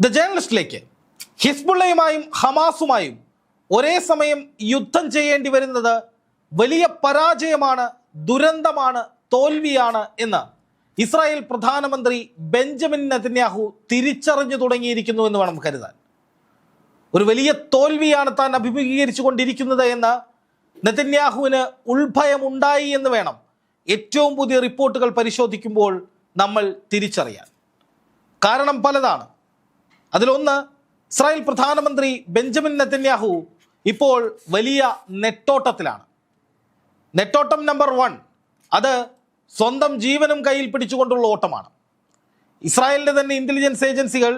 The ജേർണലിസ്റ്റിലേക്ക് ഹിസ്ബുള്ളയുമായും ഹമാസുമായും ഒരേ സമയം യുദ്ധം ചെയ്യേണ്ടി വരുന്നത് വലിയ പരാജയമാണ് ദുരന്തമാണ് തോൽവിയാണ് എന്ന് ഇസ്രായേൽ പ്രധാനമന്ത്രി ബെഞ്ചമിൻ നെതന്യാഹു തിരിച്ചറിഞ്ഞു തുടങ്ങിയിരിക്കുന്നു എന്ന് വേണം കരുതാൻ. ഒരു വലിയ തോൽവിയാണ് താൻ അഭിമുഖീകരിച്ചു കൊണ്ടിരിക്കുന്നത് എന്ന് നെതന്യാഹുവിന് ഉൾഭയമുണ്ടായി എന്ന് വേണം ഏറ്റവും പുതിയ റിപ്പോർട്ടുകൾ പരിശോധിക്കുമ്പോൾ നമ്മൾ തിരിച്ചറിയാൻ. കാരണം പലതാണ്. അതിലൊന്ന് ഇസ്രായേൽ പ്രധാനമന്ത്രി ബെഞ്ചമിൻ നെത്തന്യാഹു ഇപ്പോൾ വലിയ നെട്ടോട്ടത്തിലാണ്. നെട്ടോട്ടം നമ്പർ വൺ അത് സ്വന്തം ജീവനും കയ്യിൽ പിടിച്ചുകൊണ്ടുള്ള ഓട്ടമാണ്. ഇസ്രായേലിന്റെ തന്നെ ഇന്റലിജൻസ് ഏജൻസികൾ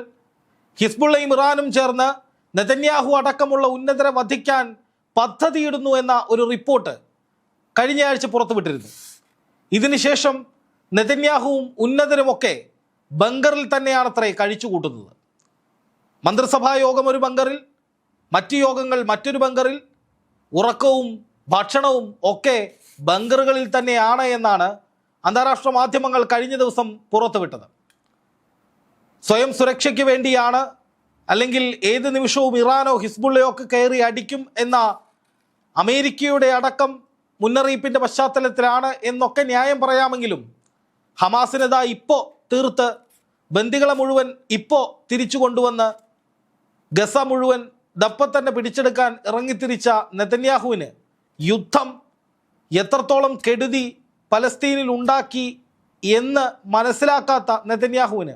ഹിസ്ബുള്ളയും ഇറാനും ചേർന്ന് നെതന്യാഹു അടക്കമുള്ള ഉന്നതരെ വധിക്കാൻ പദ്ധതിയിടുന്നു എന്ന ഒരു റിപ്പോർട്ട് കഴിഞ്ഞയാഴ്ച പുറത്തുവിട്ടിരുന്നു. ഇതിനുശേഷം നെതന്യാഹുവും ഉന്നതരുമൊക്കെ ബങ്കറിൽ തന്നെയാണത്രേ കഴിച്ചു കൂട്ടുന്നത് മന്ത്രിസഭാ യോഗം ഒരു ബങ്കറിൽ മറ്റു യോഗങ്ങൾ മറ്റൊരു ബങ്കറിൽ ഉറക്കവും ഭക്ഷണവും ഒക്കെ ബങ്കറുകളിൽ തന്നെയാണ് എന്നാണ് അന്താരാഷ്ട്ര മാധ്യമങ്ങൾ കഴിഞ്ഞ ദിവസം പുറത്തുവിട്ടത്. സ്വയം സുരക്ഷയ്ക്ക് വേണ്ടിയാണ് അല്ലെങ്കിൽ ഏത് നിമിഷവും ഇറാനോ ഹിസ്ബുള്ളയോ ഒക്കെ കയറി അടിക്കും എന്ന അമേരിക്കയുടെ അടക്കം മുന്നറിയിപ്പിന്റെ പശ്ചാത്തലത്തിലാണ് എന്നൊക്കെ ന്യായം പറയാമെങ്കിലും ഹമാസിനെതാ ഇപ്പോൾ തീർത്ത് ബന്ദികളെ മുഴുവൻ ഇപ്പോൾ തിരിച്ചു കൊണ്ടുവന്ന് ഗസ മുഴുവൻ ദപ്പ തന്നെ പിടിച്ചെടുക്കാൻ ഇറങ്ങിത്തിരിച്ച നെതന്യാഹുവിന് യുദ്ധം എത്രത്തോളം കെടുതി പലസ്തീനിൽ ഉണ്ടാക്കി എന്ന് മനസ്സിലാക്കാത്ത നെതന്യാഹുവിന്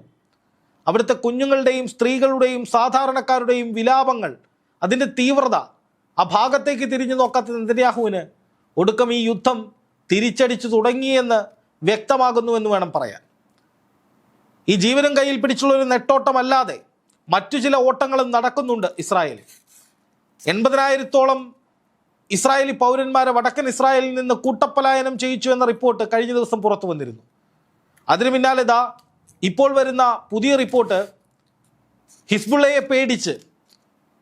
അവിടുത്തെ കുഞ്ഞുങ്ങളുടെയും സ്ത്രീകളുടെയും സാധാരണക്കാരുടെയും വിലാപങ്ങൾ അതിന്റെ തീവ്രത ആ ഭാഗത്തേക്ക് തിരിഞ്ഞു നോക്കാത്ത നെതന്യാഹുവിന് ഒടുക്കം ഈ യുദ്ധം തിരിച്ചടിച്ചു തുടങ്ങിയെന്ന് വ്യക്തമാകുന്നുവെന്ന് വേണം പറയാൻ. ഈ ജീവനും കയ്യിൽ പിടിച്ചുള്ള ഒരു നെട്ടോട്ടമല്ലാതെ മറ്റു ചില ഓട്ടങ്ങളും നടക്കുന്നുണ്ട് ഇസ്രായേലിൽ. എൺപതിനായിരത്തോളം ഇസ്രായേലി പൗരന്മാരെ വടക്കൻ ഇസ്രായേലിൽ നിന്ന് കൂട്ടപ്പലായനം ചെയ്യിച്ചു എന്ന റിപ്പോർട്ട് കഴിഞ്ഞ ദിവസം പുറത്തു വന്നിരുന്നു. അതിനു പിന്നാലെ ഇതാ ഇപ്പോൾ വരുന്ന പുതിയ റിപ്പോർട്ട് ഹിസ്ബുള്ളയെ പേടിച്ച്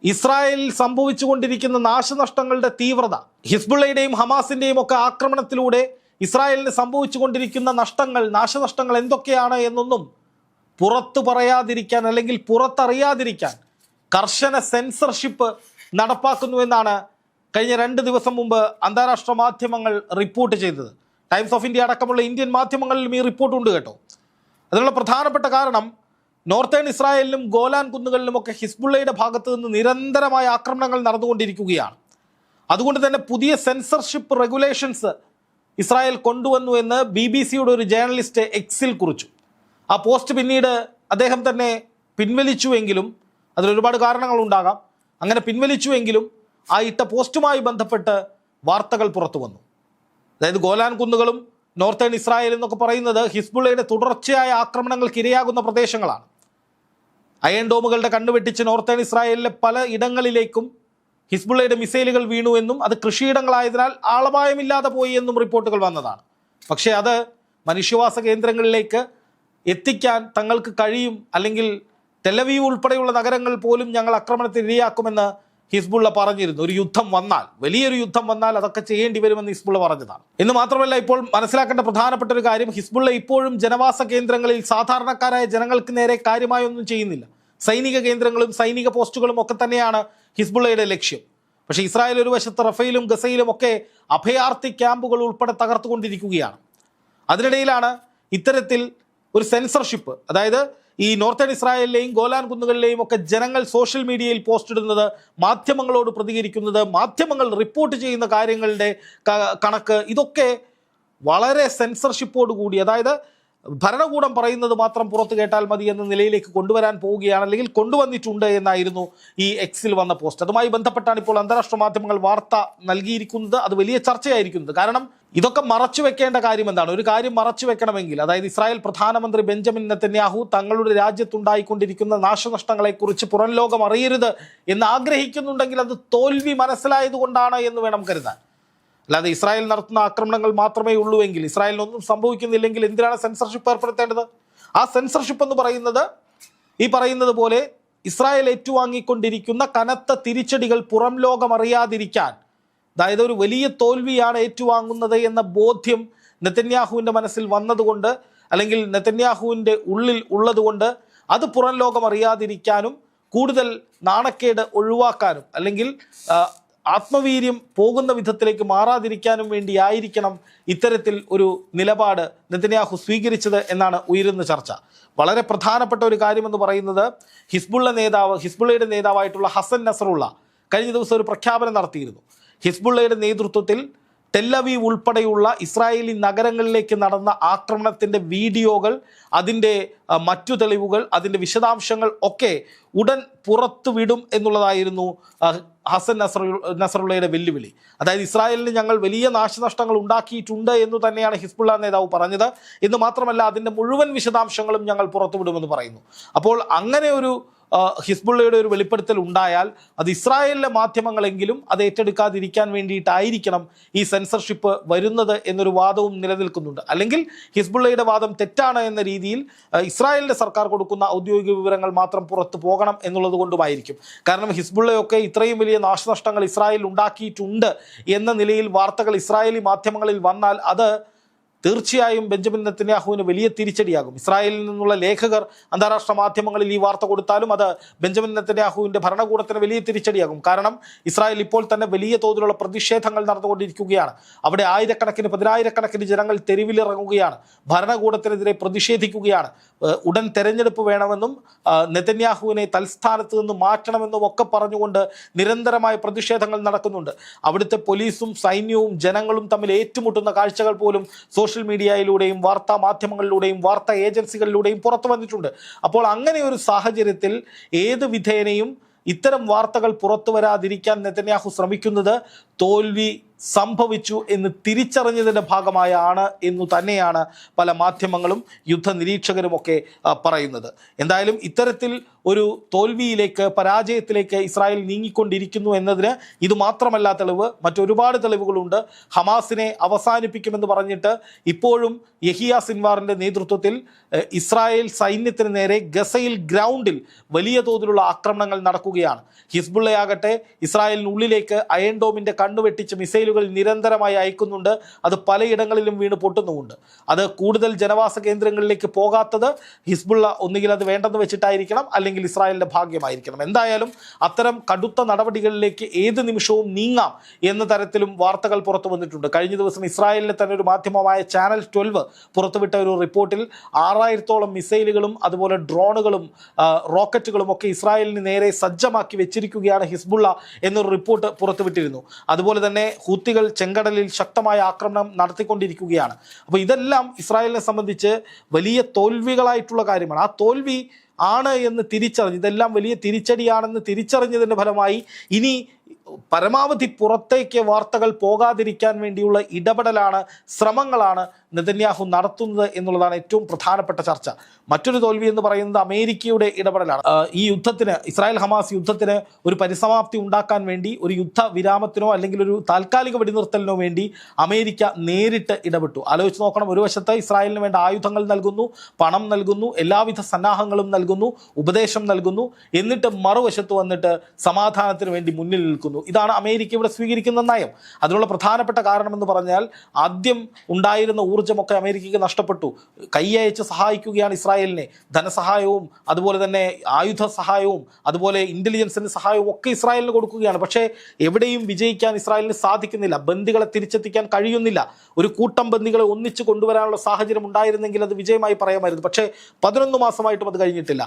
ഇസ്രായേലിൽ സംഭവിച്ചുകൊണ്ടിരിക്കുന്ന നാശനഷ്ടങ്ങളുടെ തീവ്രത ഹിസ്ബുള്ളയുടെയും ഹമാസിന്റെയും ഒക്കെ ആക്രമണത്തിലൂടെ ഇസ്രായേലിന് സംഭവിച്ചുകൊണ്ടിരിക്കുന്ന നഷ്ടങ്ങൾ നാശനഷ്ടങ്ങൾ എന്തൊക്കെയാണ് എന്നൊന്നും പുറത്തു പറയാതിരിക്കാൻ അല്ലെങ്കിൽ പുറത്തറിയാതിരിക്കാൻ കർശന സെൻസർഷിപ്പ് നടപ്പാക്കുന്നു എന്നാണ് കഴിഞ്ഞ രണ്ട് ദിവസം മുമ്പ് അന്താരാഷ്ട്ര മാധ്യമങ്ങൾ റിപ്പോർട്ട് ചെയ്തത്. ടൈംസ് ഓഫ് ഇന്ത്യ അടക്കമുള്ള ഇന്ത്യൻ മാധ്യമങ്ങളിലും ഈ റിപ്പോർട്ട് ഉണ്ട് കേട്ടോ. അതിനുള്ള പ്രധാനപ്പെട്ട കാരണം നോർത്തേൺ ഇസ്രായേലിലും ഗോലാൻ കുന്നുകളിലുമൊക്കെ ഹിസ്ബുള്ളയുടെ ഭാഗത്തു നിന്ന് നിരന്തരമായ ആക്രമണങ്ങൾ നടന്നുകൊണ്ടിരിക്കുകയാണ്. അതുകൊണ്ട് തന്നെ പുതിയ സെൻസർഷിപ്പ് റെഗുലേഷൻസ് ഇസ്രായേൽ കൊണ്ടുവന്നു എന്ന് ബി ബി സിയുടെ ഒരു ജേർണലിസ്റ്റ് എക്സിൽ കുറിച്ചു. ആ പോസ്റ്റ് പിന്നീട് അദ്ദേഹം തന്നെ പിൻവലിച്ചുവെങ്കിലും അതിലൊരുപാട് കാരണങ്ങളുണ്ടാകാം അങ്ങനെ പിൻവലിച്ചുവെങ്കിലും ആ ഇട്ട പോസ്റ്റുമായി ബന്ധപ്പെട്ട് വാർത്തകൾ പുറത്തു വന്നു. അതായത് ഗോലാൻ കുന്നുകളും നോർത്തേൺ ഇസ്രായേൽ എന്നൊക്കെ പറയുന്നത് ഹിസ്ബുള്ളയുടെ തുടർച്ചയായ ആക്രമണങ്ങൾക്ക് ഇരയാകുന്ന പ്രദേശങ്ങളാണ്. അയൺ ഡോമുകളുടെ കണ്ണുവെട്ടിച്ച് നോർത്തേൺ ഇസ്രായേലിലെ പല ഇടങ്ങളിലേക്കും ഹിസ്ബുള്ളയുടെ മിസൈലുകൾ വീണു എന്നും അത് കൃഷിയിടങ്ങളായതിനാൽ ആളപായമില്ലാതെ പോയി എന്നും റിപ്പോർട്ടുകൾ വന്നതാണ്. പക്ഷേ അത് മനുഷ്യവാസ കേന്ദ്രങ്ങളിലേക്ക് എത്തിക്കാൻ തങ്ങൾക്ക് കഴിയും അല്ലെങ്കിൽ തെലവീവ് ഉൾപ്പെടെയുള്ള നഗരങ്ങൾ പോലും ഞങ്ങൾ ആക്രമണത്തിന് ഇരയാക്കുമെന്ന് ഹിസ്ബുള്ള പറഞ്ഞിരുന്നു. ഒരു യുദ്ധം വന്നാൽ വലിയൊരു യുദ്ധം വന്നാൽ അതൊക്കെ ചെയ്യേണ്ടി വരുമെന്ന് ഹിസ്ബുള്ള പറഞ്ഞതാണ്. എന്ന് മാത്രമല്ല ഇപ്പോൾ മനസ്സിലാക്കേണ്ട പ്രധാനപ്പെട്ട ഒരു കാര്യം ഹിസ്ബുള്ള ഇപ്പോഴും ജനവാസ കേന്ദ്രങ്ങളിൽ സാധാരണക്കാരായ ജനങ്ങൾക്ക് നേരെ കാര്യമായൊന്നും ചെയ്യുന്നില്ല. സൈനിക കേന്ദ്രങ്ങളും സൈനിക പോസ്റ്റുകളും ഒക്കെ തന്നെയാണ് ഹിസ്ബുള്ളയുടെ ലക്ഷ്യം. പക്ഷെ ഇസ്രായേൽ ഒരു വശത്ത് റഫയിലും ഗസയിലും ഒക്കെ അഭയാർത്ഥി ക്യാമ്പുകൾ ഉൾപ്പെടെ തകർത്തുകൊണ്ടിരിക്കുകയാണ്. അതിനിടയിലാണ് ഇത്തരത്തിൽ ഒരു സെൻസർഷിപ്പ് അതായത് ഈ നോർത്തേൺ ഇസ്രായേലിലെയും ഗോലാൻ കുന്നുകളിലെയും ഒക്കെ ജനങ്ങൾ സോഷ്യൽ മീഡിയയിൽ പോസ്റ്റ് ഇടുന്നത് മാധ്യമങ്ങളോട് പ്രതികരിക്കുന്നത് മാധ്യമങ്ങൾ റിപ്പോർട്ട് ചെയ്യുന്ന കാര്യങ്ങളുടെ കണക്ക് ഇതൊക്കെ വളരെ സെൻസർഷിപ്പോട് കൂടി. അതായത് ഭരണകൂടം പറയുന്നത് മാത്രം പുറത്തു കേട്ടാൽ മതി എന്ന നിലയിലേക്ക് കൊണ്ടുവരാൻ പോവുകയാണ്. അല്ലെങ്കിൽ കൊണ്ടുവന്നിട്ടുണ്ട് എന്നായിരുന്നു ഈ എക്സിൽ വന്ന പോസ്റ്റ് അതുമായി ബന്ധപ്പെട്ടാണ് ഇപ്പോൾ അന്താരാഷ്ട്ര മാധ്യമങ്ങൾ വാർത്ത നൽകിയിരിക്കുന്നത്. അത് വലിയ ചർച്ചയായിരിക്കുന്നത്. കാരണം ഇതൊക്കെ മറച്ചു വെക്കേണ്ട കാര്യം എന്താണ്? ഒരു കാര്യം മറച്ചു വെക്കണമെങ്കിൽ അതായത് ഇസ്രായേൽ പ്രധാനമന്ത്രി ബെഞ്ചമിൻ നെത്തന്യാഹു തങ്ങളുടെ രാജ്യത്തുണ്ടായിക്കൊണ്ടിരിക്കുന്ന നാശനഷ്ടങ്ങളെക്കുറിച്ച് പുറം ലോകം അറിയരുത് എന്ന് ആഗ്രഹിക്കുന്നുണ്ടെങ്കിൽ അത് തോൽവി മനസ്സിലായതുകൊണ്ടാണ് എന്ന് വേണം കരുതാൻ. അല്ലാതെ ഇസ്രായേൽ നടത്തുന്ന ആക്രമണങ്ങൾ മാത്രമേ ഉള്ളൂ എങ്കിൽ ഇസ്രായേലിനൊന്നും സംഭവിക്കുന്നില്ലെങ്കിൽ എന്തിനാണ് സെൻസർഷിപ്പ് ഏർപ്പെടുത്തേണ്ടത്? ആ സെൻസർഷിപ്പ് എന്ന് പറയുന്നത് ഈ പറയുന്നത് പോലെ ഇസ്രായേൽ ഏറ്റുവാങ്ങിക്കൊണ്ടിരിക്കുന്ന കനത്ത തിരിച്ചടികൾ പുറം ലോകം അറിയാതിരിക്കാൻ അതായത് ഒരു വലിയ തോൽവിയാണ് ഏറ്റുവാങ്ങുന്നത് എന്ന ബോധ്യം നെത്തന്യാഹുവിന്റെ മനസ്സിൽ വന്നതുകൊണ്ട് അല്ലെങ്കിൽ നെത്തന്യാഹുവിന്റെ ഉള്ളിൽ ഉള്ളതുകൊണ്ട് അത് പുറം ലോകം അറിയാതിരിക്കാനും കൂടുതൽ നാണക്കേട് ഒഴിവാക്കാനും അല്ലെങ്കിൽ ആത്മവീര്യം പോകുന്ന വിധത്തിലേക്ക് മാറാതിരിക്കാനും വേണ്ടിയായിരിക്കണം ഇത്തരത്തിൽ ഒരു നിലപാട് നെതന്യാഹു സ്വീകരിച്ചത് എന്നാണ് ഉയരുന്ന ചർച്ച. വളരെ പ്രധാനപ്പെട്ട ഒരു കാര്യമെന്ന് പറയുന്നത് ഹിസ്ബുള്ള നേതാവ് ഹിസ്ബുള്ളയുടെ നേതാവായിട്ടുള്ള ഹസൻ നസറുള്ള കഴിഞ്ഞ ദിവസം ഒരു പ്രഖ്യാപനം നടത്തിയിരുന്നു. ഹിസ്ബുള്ളയുടെ നേതൃത്വത്തിൽ ടെല്ലവീവ് ഉൾപ്പെടെയുള്ള ഇസ്രായേലി നഗരങ്ങളിലേക്ക് നടന്ന ആക്രമണത്തിന്റെ വീഡിയോകൾ അതിന്റെ മറ്റു തെളിവുകൾ അതിന്റെ വിശദാംശങ്ങൾ ഒക്കെ ഉടൻ പുറത്തു വിടും എന്നുള്ളതായിരുന്നു ഹസൻ നസറു നസറുള്ളയുടെ വെല്ലുവിളി. അതായത് ഇസ്രായേലിന് ഞങ്ങൾ വലിയ നാശനഷ്ടങ്ങൾ ഉണ്ടാക്കിയിട്ടുണ്ട് എന്ന് തന്നെയാണ് ഹിസ്ബുള്ള നേതാവ് പറഞ്ഞത്. എന്ന് മാത്രമല്ല അതിന്റെ മുഴുവൻ വിശദാംശങ്ങളും ഞങ്ങൾ പുറത്തുവിടുമെന്ന് പറയുന്നു. അപ്പോൾ അങ്ങനെ ഒരു ഹിസ്ബുള്ളയുടെ ഒരു വെളിപ്പെടുത്തൽ ഉണ്ടായാൽ അത് ഇസ്രായേലിലെ മാധ്യമങ്ങളെങ്കിലും അത് ഏറ്റെടുക്കാതിരിക്കാൻ വേണ്ടിയിട്ടായിരിക്കണം ഈ സെൻസർഷിപ്പ് വരുന്നത് എന്നൊരു വാദവും നിലനിൽക്കുന്നുണ്ട്. അല്ലെങ്കിൽ ഹിസ്ബുള്ളയുടെ വാദം തെറ്റാണ് എന്ന രീതിയിൽ ഇസ്രായേലിന്റെ സർക്കാർ കൊടുക്കുന്ന ഔദ്യോഗിക വിവരങ്ങൾ മാത്രം പുറത്തു പോകണം എന്നുള്ളത് കൊണ്ടുമായിരിക്കും. കാരണം ഹിസ്ബുള്ളയൊക്കെ ഇത്രയും വലിയ നാശനഷ്ടങ്ങൾ ഇസ്രായേൽ ഉണ്ടാക്കിയിട്ടുണ്ട് എന്ന നിലയിൽ വാർത്തകൾ ഇസ്രായേലി മാധ്യമങ്ങളിൽ വന്നാൽ അത് തീർച്ചയായും ബെഞ്ചമിൻ നെത്തന്യാഹുവിന് വലിയ തിരിച്ചടിയാകും. ഇസ്രായേലിൽ നിന്നുള്ള ലേഖകർ അന്താരാഷ്ട്ര മാധ്യമങ്ങളിൽ ഈ വാർത്ത കൊടുത്താലും അത് ബെഞ്ചമിൻ നെത്തന്യാഹുവിന്റെ ഭരണകൂടത്തിന് വലിയ തിരിച്ചടിയാകും. കാരണം ഇസ്രായേൽ ഇപ്പോൾ തന്നെ വലിയ തോതിലുള്ള പ്രതിഷേധങ്ങൾ നടന്നുകൊണ്ടിരിക്കുകയാണ്. അവിടെ ആയിരക്കണക്കിന് പതിനായിരക്കണക്കിന് ജനങ്ങൾ തെരുവിലിറങ്ങുകയാണ്. ഭരണകൂടത്തിനെതിരെ പ്രതിഷേധിക്കുകയാണ്. ഉടൻ തെരഞ്ഞെടുപ്പ് വേണമെന്നും നെതന്യാഹുവിനെ തൽസ്ഥാനത്ത് നിന്ന് മാറ്റണമെന്നും ഒക്കെ പറഞ്ഞുകൊണ്ട് നിരന്തരമായ പ്രതിഷേധങ്ങൾ നടക്കുന്നുണ്ട്. അവിടുത്തെ പോലീസും സൈന്യവും ജനങ്ങളും തമ്മിൽ ഏറ്റുമുട്ടുന്ന കാഴ്ചകൾ പോലും സോഷ്യൽ മീഡിയയിലൂടെയും വാർത്താ മാധ്യമങ്ങളിലൂടെയും വാർത്താ ഏജൻസികളിലൂടെയും പുറത്തു വന്നിട്ടുണ്ട്. അപ്പോൾ അങ്ങനെ ഒരു സാഹചര്യത്തിൽ ഏത് വിധേനയും ഇത്തരം വാർത്തകൾ പുറത്തു വരാതിരിക്കാൻ നെതന്യാഹു ശ്രമിക്കുന്നത് തോൽവി സംഭവിച്ചു എന്ന് തിരിച്ചറിഞ്ഞതിന്റെ ഭാഗമായാണ് എന്നു തന്നെയാണ് പല മാധ്യമങ്ങളും യുദ്ധ നിരീക്ഷകരുമൊക്കെ പറയുന്നത്. എന്തായാലും ഇത്തരത്തിൽ ഒരു തോൽവിയിലേക്ക് പരാജയത്തിലേക്ക് ഇസ്രായേൽ നീങ്ങിക്കൊണ്ടിരിക്കുന്നു എന്നതിന് ഇത് മാത്രമല്ല തെളിവ്. മറ്റൊരുപാട് തെളിവുകളുണ്ട്. ഹമാസിനെ അവസാനിപ്പിക്കുമെന്ന് പറഞ്ഞിട്ട് ഇപ്പോഴും യഹിയ സിൻവാറിന്റെ നേതൃത്വത്തിൽ ഇസ്രായേൽ സൈന്യത്തിന് നേരെ ഗസയിൽ ഗ്രൗണ്ടിൽ വലിയ തോതിലുള്ള ആക്രമണങ്ങൾ നടക്കുകയാണ്. ഹിസ്ബുള്ളയാകട്ടെ ഇസ്രായേലിനുള്ളിലേക്ക് അയൺ ഡോമിന്റെ കണ്ണുവെട്ടിച്ച് മിസൈലുകൾ നിരന്തരമായി അയക്കുന്നുണ്ട്. അത് പലയിടങ്ങളിലും വീണ് പൊട്ടുന്നുമുണ്ട്. അത് കൂടുതൽ ജനവാസ കേന്ദ്രങ്ങളിലേക്ക് പോകാത്തത് ഹിസ്ബുള്ള ഒന്നുകിൽ അത് വേണ്ടെന്ന് വെച്ചിട്ടായിരിക്കണം അല്ലെങ്കിൽ ഇസ്രായേലിന്റെ ഭാഗ്യമായിരിക്കണം. എന്തായാലും അത്തരം കടുത്ത നടപടികളിലേക്ക് ഏത് നിമിഷവും നീങ്ങാം എന്ന തരത്തിലും വാർത്തകൾ പുറത്തു വന്നിട്ടുണ്ട്. കഴിഞ്ഞ ദിവസം ഇസ്രായേലിലെ തന്നെ ഒരു മാധ്യമമായ ചാനൽ ട്വൽവ് പുറത്തുവിട്ട ഒരു റിപ്പോർട്ടിൽ ആറായിരത്തോളം മിസൈലുകളും അതുപോലെ ഡ്രോണുകളും റോക്കറ്റുകളും ഒക്കെ ഇസ്രായേലിന് നേരെ സജ്ജമാക്കി വെച്ചിരിക്കുകയാണ് ഹിസ്ബുള്ള എന്നൊരു റിപ്പോർട്ട് പുറത്തുവിട്ടിരുന്നു. അതുപോലെ തന്നെ ഹൂത്തികൾ ചെങ്കടലിൽ ശക്തമായ ആക്രമണം നടത്തിക്കൊണ്ടിരിക്കുകയാണ്. അപ്പോൾ ഇതെല്ലാം ഇസ്രായേലിനെ സംബന്ധിച്ച് വലിയ തോൽവികളായിട്ടുള്ള കാര്യമാണ്. ആ തോൽവി ആണ് എന്ന് തിരിച്ചറിഞ്ഞ് ഇതെല്ലാം വലിയ തിരിച്ചടിയാണെന്ന് തിരിച്ചറിഞ്ഞതിന്റെ ഫലമായി ഇനി പരമാവധി പുറത്തേക്ക് വാർത്തകൾ പോകാതിരിക്കാൻ വേണ്ടിയുള്ള ഇടപെടലാണ് ശ്രമങ്ങളാണ് നെതന്യാഹു നടത്തുന്നത് എന്നുള്ളതാണ് ഏറ്റവും പ്രധാനപ്പെട്ട ചർച്ച. മറ്റൊരു തോൽവി എന്ന് പറയുന്നത് അമേരിക്കയുടെ ഇടപെടലാണ്. ഈ യുദ്ധത്തിന് ഇസ്രായേൽ ഹമാസ് യുദ്ധത്തിന് ഒരു പരിസമാപ്തി ഉണ്ടാക്കാൻ വേണ്ടി ഒരു യുദ്ധ വിരാമത്തിനോ അല്ലെങ്കിൽ ഒരു താൽക്കാലിക വെടിനിർത്തലിനോ വേണ്ടി അമേരിക്ക നേരിട്ട് ഇടപെട്ടു. ആലോചിച്ച് നോക്കണം ഒരു വശത്ത് ഇസ്രായേലിന് വേണ്ട ആയുധങ്ങൾ നൽകുന്നു പണം നൽകുന്നു എല്ലാവിധ സന്നാഹങ്ങളും നൽകുന്നു ഉപദേശം നൽകുന്നു എന്നിട്ട് മറുവശത്ത് വന്നിട്ട് സമാധാനത്തിന് വേണ്ടി മുന്നിൽ നിൽക്കുന്നു. ഇതാണ് അമേരിക്ക ഇവിടെ സ്വീകരിക്കുന്ന നയം. അതിനുള്ള പ്രധാനപ്പെട്ട കാരണമെന്ന് പറഞ്ഞാൽ ആദ്യം ഉണ്ടായിരുന്ന ഊർജമൊക്കെ അമേരിക്കയ്ക്ക് നഷ്ടപ്പെട്ടു. കൈയയച്ച് സഹായിക്കുകയാണ് ഇസ്രായേലിനെ. ധനസഹായവും അതുപോലെ തന്നെ ആയുധ സഹായവും അതുപോലെ ഇന്റലിജൻസിന് സഹായവും ഒക്കെ ഇസ്രായേലിന് കൊടുക്കുകയാണ്. പക്ഷേ എവിടെയും വിജയിക്കാൻ ഇസ്രായേലിന് സാധിക്കുന്നില്ല. ബന്ദികളെ തിരിച്ചെത്തിക്കാൻ കഴിയുന്നില്ല. ഒരു കൂട്ടം ബന്ദികളെ ഒന്നിച്ചു കൊണ്ടുവരാനുള്ള സാഹചര്യം ഉണ്ടായിരുന്നെങ്കിൽ അത് വിജയമായി പറയാമായിരുന്നു. പക്ഷേ പതിനൊന്ന് മാസമായിട്ടും അത് കഴിഞ്ഞിട്ടില്ല.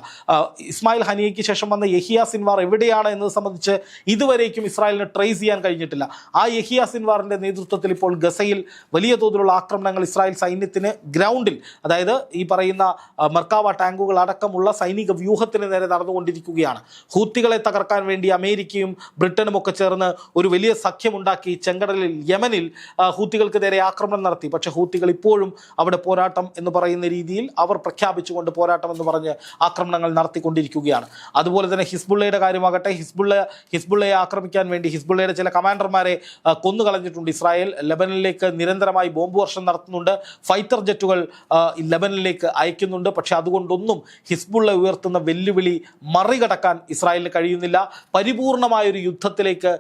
ഇസ്മായിൽ ഹനിയയ്ക്ക് ശേഷം വന്ന യഹിയ സിൻവാർ എവിടെയാണ് എന്നത് സംബന്ധിച്ച് ഇതുവരേക്കും ഇസ്രായേലിന് ട്രേസ് ചെയ്യാൻ കഴിഞ്ഞിട്ടില്ല. ആ യഹിയ സിൻവാറിന്റെ നേതൃത്വത്തിൽ ഇപ്പോൾ ഗസയിൽ വലിയ തോതിലുള്ള ആക്രമണങ്ങൾ ഇസ്രായേൽ സൈന്യത്തിന് ഗ്രൗണ്ടിൽ അതായത് ഈ പറയുന്ന മർക്കാവ ടാങ്കുകൾ അടക്കമുള്ള സൈനിക വ്യൂഹത്തിന് നേരെ നടന്നുകൊണ്ടിരിക്കുകയാണ്. ഹൂത്തികളെ തകർക്കാൻ വേണ്ടി അമേരിക്കയും ബ്രിട്ടനും ഒക്കെ ചേർന്ന് ഒരു വലിയ സഖ്യമുണ്ടാക്കി ചെങ്കടലിൽ യമനിൽ ഹൂത്തികൾക്ക് നേരെ ആക്രമണം നടത്തി. പക്ഷേ ഹൂത്തികൾ ഇപ്പോഴും അവിടെ പോരാട്ടം എന്ന് പറയുന്ന രീതിയിൽ അവർ പ്രഖ്യാപിച്ചുകൊണ്ട് പോരാട്ടം എന്ന് പറഞ്ഞ് ആക്രമണങ്ങൾ നടത്തിക്കൊണ്ടിരിക്കുകയാണ്. അതുപോലെ തന്നെ ഹിസ്ബുള്ളയുടെ കാര്യമാകട്ടെ ഹിസ്ബുള്ള ഹിസ്ബുള്ളയെ ആക്രമിക്കാൻ വേണ്ടി ഹിസ്ബുള്ളയുടെ ചില കമാൻഡർമാരെ കൊന്നുകളഞ്ഞിട്ടുണ്ട്. ഇസ്രായേൽ ലെബനനിലേക്ക് നിരന്തരമായി ബോംബ് വർഷം നടത്തുന്നുണ്ട്. ഫൈറ്റർ ജെറ്റുകൾ ലെബനിലേക്ക് അയക്കുന്നുണ്ട്. പക്ഷെ അതുകൊണ്ടൊന്നും ഹിസ്ബുള്ള ഉയർത്തുന്ന വെല്ലുവിളി മറികടക്കാൻ ഇസ്രായേലിന് കഴിയുന്നില്ല. പരിപൂർണമായൊരു യുദ്ധത്തിലേക്ക്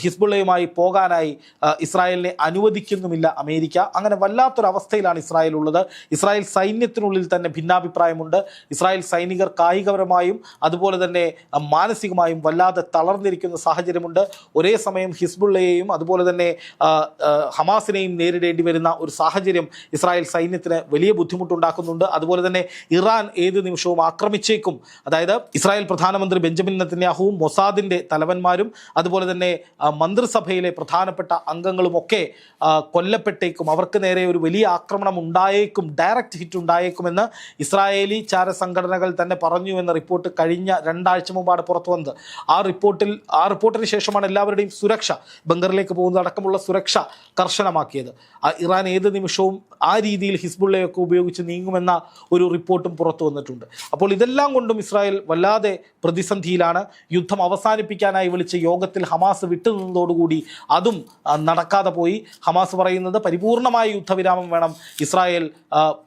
ഹിസ്ബുള്ളയുമായി പോകാനായി ഇസ്രായേലിനെ അനുവദിക്കുന്നുമില്ല അമേരിക്ക. അങ്ങനെ വല്ലാത്തൊരവസ്ഥയിലാണ് ഇസ്രായേൽ ഉള്ളത്. ഇസ്രായേൽ സൈന്യത്തിനുള്ളിൽ തന്നെ ഭിന്നാഭിപ്രായമുണ്ട്. ഇസ്രായേൽ സൈനികർ കായികപരമായും അതുപോലെ തന്നെ മാനസികമായും വല്ലാതെ തളർന്നിരിക്കുന്ന സാഹചര്യമുണ്ട്. ഒരേ സമയം ഹിസ്ബുള്ളയെയും അതുപോലെ തന്നെ ഹമാസിനെയും നേരിടേണ്ടി വരുന്ന ഒരു സാഹചര്യം ഇസ്രായേൽ സൈന്യത്തിന് വലിയ ബുദ്ധിമുട്ടുണ്ടാക്കുന്നുണ്ട്. അതുപോലെ തന്നെ ഇറാൻ ഏത് നിമിഷവും ആക്രമിച്ചേക്കും. അതായത് ഇസ്രായേൽ പ്രധാനമന്ത്രി ബെഞ്ചമിൻ നെത്തന്യാഹുവും മൊസാദിന്റെ തലവന്മാരും അതുപോലെ തന്നെ മന്ത്രിസഭയിലെ പ്രധാനപ്പെട്ട അംഗങ്ങളുമൊക്കെ കൊല്ലപ്പെട്ടേക്കും. അവർക്ക് നേരെ ഒരു വലിയ ആക്രമണം ഉണ്ടായേക്കും ഡയറക്റ്റ് ഹിറ്റ് ഉണ്ടായേക്കുമെന്ന് ഇസ്രായേലി ചാര സംഘടനകൾ തന്നെ പറഞ്ഞു എന്ന റിപ്പോർട്ട് കഴിഞ്ഞ രണ്ടാഴ്ച മുമ്പാണ് പുറത്തു വന്നത്. ആ റിപ്പോർട്ടിൽ ആ റിപ്പോർട്ടിന് ശേഷമാണ് എല്ലാവരുടെയും സുരക്ഷ ബംഗറിലേക്ക് പോകുന്നതടക്കമുള്ള സുരക്ഷ കർശനമാക്കിയത്. ഇറാൻ ഏത് നിമിഷവും ആ രീതിയിൽ ഹിസ്ബുള്ളയൊക്കെ ഉപയോഗിച്ച് നീങ്ങുമെന്ന ഒരു റിപ്പോർട്ടും പുറത്തു വന്നിട്ടുണ്ട്. അപ്പോൾ ഇതെല്ലാം കൊണ്ടും ഇസ്രായേൽ വല്ലാതെ പ്രതിസന്ധിയിലാണ്. യുദ്ധം അവസാനിപ്പിക്കാനായി വിളിച്ച യോഗത്തിൽ ഹമാസ് വിട്ടുനിന്നതോടുകൂടി അതും നടക്കാതെ പോയി. ഹമാസ് പറയുന്നത് പരിപൂർണമായ യുദ്ധവിരാമം വേണം ഇസ്രായേൽ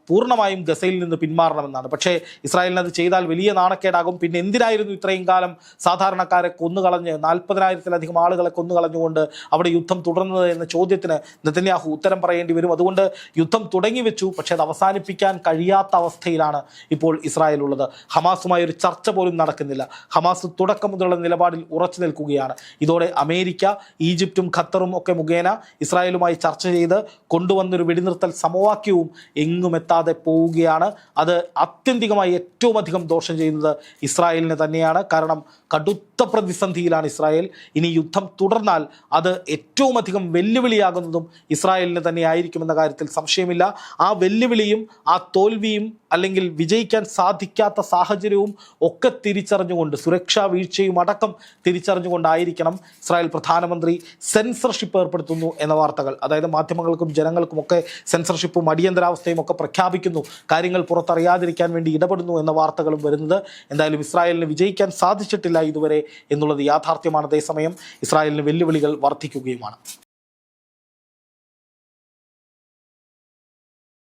പൂർണമായും ഗസയിൽ നിന്ന് പിന്മാറണമെന്നാണ്. പക്ഷേ ഇസ്രായേലിന് അത് ചെയ്താൽ വലിയ നാണക്കേടാകും. പിന്നെ എന്തിനായിരുന്നു ഇത്രയും കാലം സാധാരണക്കാരെ കൊന്നുകളഞ്ഞ് നാൽപ്പതിനായിരത്തിലധികം ആളുകളെ കൊന്നുകളഞ്ഞുകൊണ്ട് അവിടെ യുദ്ധം തുടർന്നത് എന്ന ചോദ്യത്തിന് നെതന്യാഹു ഉത്തരം പറയേണ്ടി വരും. അതുകൊണ്ട് യുദ്ധം തുടങ്ങി വെച്ചു. പക്ഷേ അത് അവസാനിപ്പിക്കാൻ കഴിയാത്ത അവസ്ഥയിലാണ് ഇപ്പോൾ ഇസ്രായേൽ ഉള്ളത്. ഹമാസുമായി ഒരു ചർച്ച പോലും നടക്കുന്നില്ല. ഹമാസ് തുടക്കം മുതലുള്ള നിലപാടിൽ ഉറച്ചു നിൽക്കുകയാണ്. ഇതോടെ അമേരിക്ക ഈജിപ്തും ഖത്തറും ഒക്കെ മുഖേന ഇസ്രായേലുമായി ചർച്ച ചെയ്ത് കൊണ്ടുവന്നൊരു വെടിനിർത്തൽ സമവാക്യവും എങ്ങും എത്താതെ പോവുകയാണ്. അത് ആത്യന്തികമായി ഏറ്റവും അധികം ദോഷം ചെയ്യുന്നത് ഇസ്രായേലിന് തന്നെയാണ്. കാരണം കടുത്ത പ്രതിസന്ധിയിലാണ് ഇസ്രായേൽ. ഇനി യുദ്ധം തുടർന്നാൽ അത് ഏറ്റവും അധികം വെല്ലുവിളിയാകുന്നതും ഇസ്രായേലിന് തന്നെ ആയിരിക്കുമെന്ന കാര്യത്തിൽ സംശയമില്ല. ആ വെല്ലുവിളിയും ആ തോൽവിയും അല്ലെങ്കിൽ വിജയിക്കാൻ സാധിക്കാത്ത സാഹചര്യവും ഒക്കെ തിരിച്ചറിഞ്ഞുകൊണ്ട് സുരക്ഷാ വീഴ്ചയും അടക്കം തിരിച്ചറിഞ്ഞുകൊണ്ടായിരിക്കണം ഇസ്രായേൽ പ്രധാനമന്ത്രി സെൻസർഷിപ്പ് ഏർപ്പെടുത്തുന്നു എന്ന വാർത്തകൾ. അതായത് മാധ്യമങ്ങൾക്കും ജനങ്ങൾക്കും ഒക്കെ സെൻസർഷിപ്പും അടിയന്തരാവസ്ഥയും ഒക്കെ പ്രഖ്യാപിക്കുന്നു. കാര്യങ്ങൾ പുറത്തറിയാതിരിക്കാൻ വേണ്ടി ഇടപെടുന്നു എന്ന വാർത്തകളും വരുന്നത് എന്തായാലും ഇസ്രായേലിന് വിജയിക്കാൻ സാധിച്ചിട്ടില്ല ഇതുവരെ എന്നുള്ളത് യാഥാർത്ഥ്യമാണ്. അതേസമയം ഇസ്രായേലിന് വെല്ലുവിളികൾ വർദ്ധിക്കുകയുമാണ്.